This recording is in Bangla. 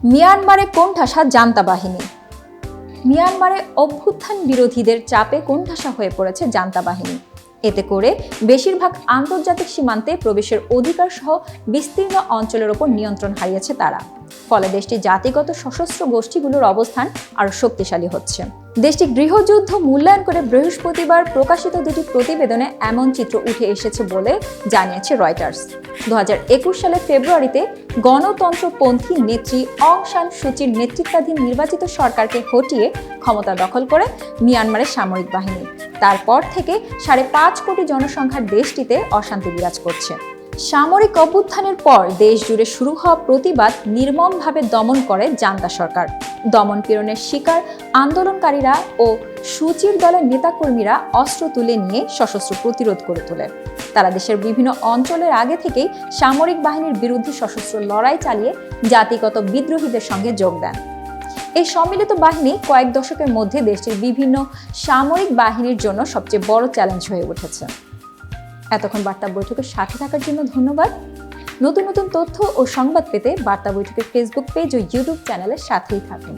মিয়ানমারে কোণঠাসা জান্তা বাহিনী। মিয়ানমারে অভ্যুত্থান বিরোধীদের চাপে কোণঠাসা হয়ে পড়েছে জান্তা বাহিনী। এতে করে বেশিরভাগ আন্তর্জাতিক সীমান্তে প্রবেশের অধিকার সহ বিস্তীর্ণ অঞ্চলের ওপর নিয়ন্ত্রণ হারিয়েছে তারা। ফলে দেশটি জাতিগত সশস্ত্র গোষ্ঠীগুলোর অবস্থান আরও শক্তিশালী হচ্ছে। দেশটি গৃহযুদ্ধ মূল্যায়ন করে বৃহস্পতিবার প্রকাশিত দুটি প্রতিবেদনে এমন চিত্র উঠে এসেছে বলে জানিয়েছে রয়টার্স। দু হাজার একুশ সালের ফেব্রুয়ারিতে গণতন্ত্রপন্থী নেত্রী অং সান সুচির নেতৃত্বাধীন নির্বাচিত সরকারকে হটিয়ে ক্ষমতা দখল করে মিয়ানমারের সামরিক বাহিনী। তারপর থেকে সাড়ে পাঁচ কোটি জনসংখ্যার দেশটিতে অশান্তি বিরাজ করছে। সামরিক অভ্যুত্থানের পর দেশ জুড়ে শুরু হওয়া প্রতিবাদ নির্মমভাবে দমন করে জান্তা সরকার। দমন পীড়নের শিকার, আন্দোলনকারীরা ও সুচির দলের নেতাকর্মীরা অস্ত্র তুলে নিয়ে সশস্ত্র প্রতিরোধ করে তোলে। তারা দেশের বিভিন্ন অঞ্চলের আগে থেকেই সামরিক বাহিনীর বিরুদ্ধে সশস্ত্র লড়াই চালিয়ে জাতিগত বিদ্রোহীদের সঙ্গে যোগ দেন। এই সম্মিলিত বাহিনী কয়েক দশকের মধ্যে দেশটির বিভিন্ন সামরিক বাহিনীর জন্য সবচেয়ে বড় চ্যালেঞ্জ হয়ে উঠেছে। এতক্ষণ বার্তা বৈঠকের সাথে থাকার জন্য ধন্যবাদ। নতুন নতুন তথ্য ও সংবাদ পেতে বার্তা বৈঠকের ফেসবুক পেজ ও ইউটিউব চ্যানেলের সাথেই থাকুন।